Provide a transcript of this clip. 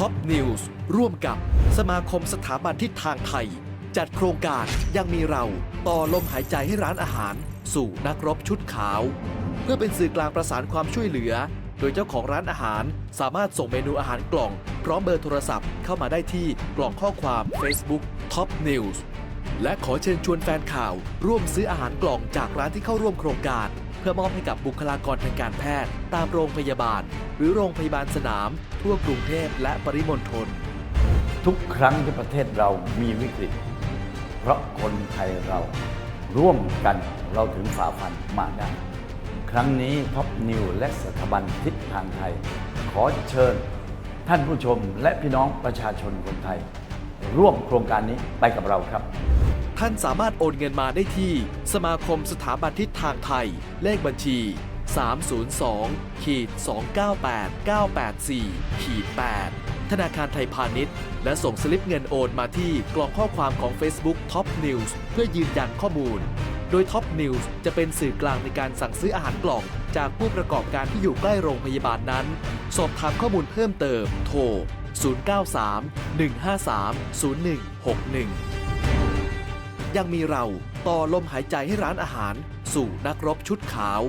ท็อปนิวส์ร่วมกับสมาคมสถาบันทิศทางไทย จัดโครงการยังมีเราต่อลมหายใจให้ร้านอาหาร สู่นักรบชุดขาว เพื่อเป็นสื่อกลางประสานความช่วยเหลือ โดยเจ้าของร้านอาหารสามารถส่งเมนูอาหารกล่อง พร้อมเบอร์โทรศัพท์เข้ามาได้ที่กล่องข้อความ Facebook Top News และขอเชิญชวนแฟนข่าว ร่วมซื้ออาหารกล่องจากร้านที่เข้าร่วมโครงการ เพื่อมอบให้กับบุคลากรทางการแพทย์ ตามโรงพยาบาล หรือโรงพยาบาลสนาม ทั่วกรุงเทพและปริมณฑลทุกครั้งที่ประเทศเรามีวิกฤต เพราะคนไทยเราร่วมกันเราถึงฝ่าฟันมาได้ ครั้งนี้ท็อปนิวและสถาบันทิศทางไทย ขอเชิญท่านผู้ชมและพี่น้องประชาชนคนไทย ร่วมโครงการนี้ไปกับเราครับ ท่านสามารถโอนเงินมาได้ที่ สมาคมสถาบันทิศทางไทย เลขบัญชี 302ขีด298 984ขีด8ธนาคารไทยพาณิชย์ และส่งสลิปเงินโอนมาที่กล่องข้อความของ Facebook Top News เพื่อยืนยันข้อมูล โดย Top News จะเป็นสื่อกลางในการสั่งซื้ออาหารกล่อง จากผู้ประกอบการที่อยู่ใกล้โรงพยาบาลนั้น สอบถามข้อมูลเพิ่มเติม โทร 093 153 0161ยังมีเราต่อลมหายใจให้ร้านอาหาร สู่นักรบชุดขาว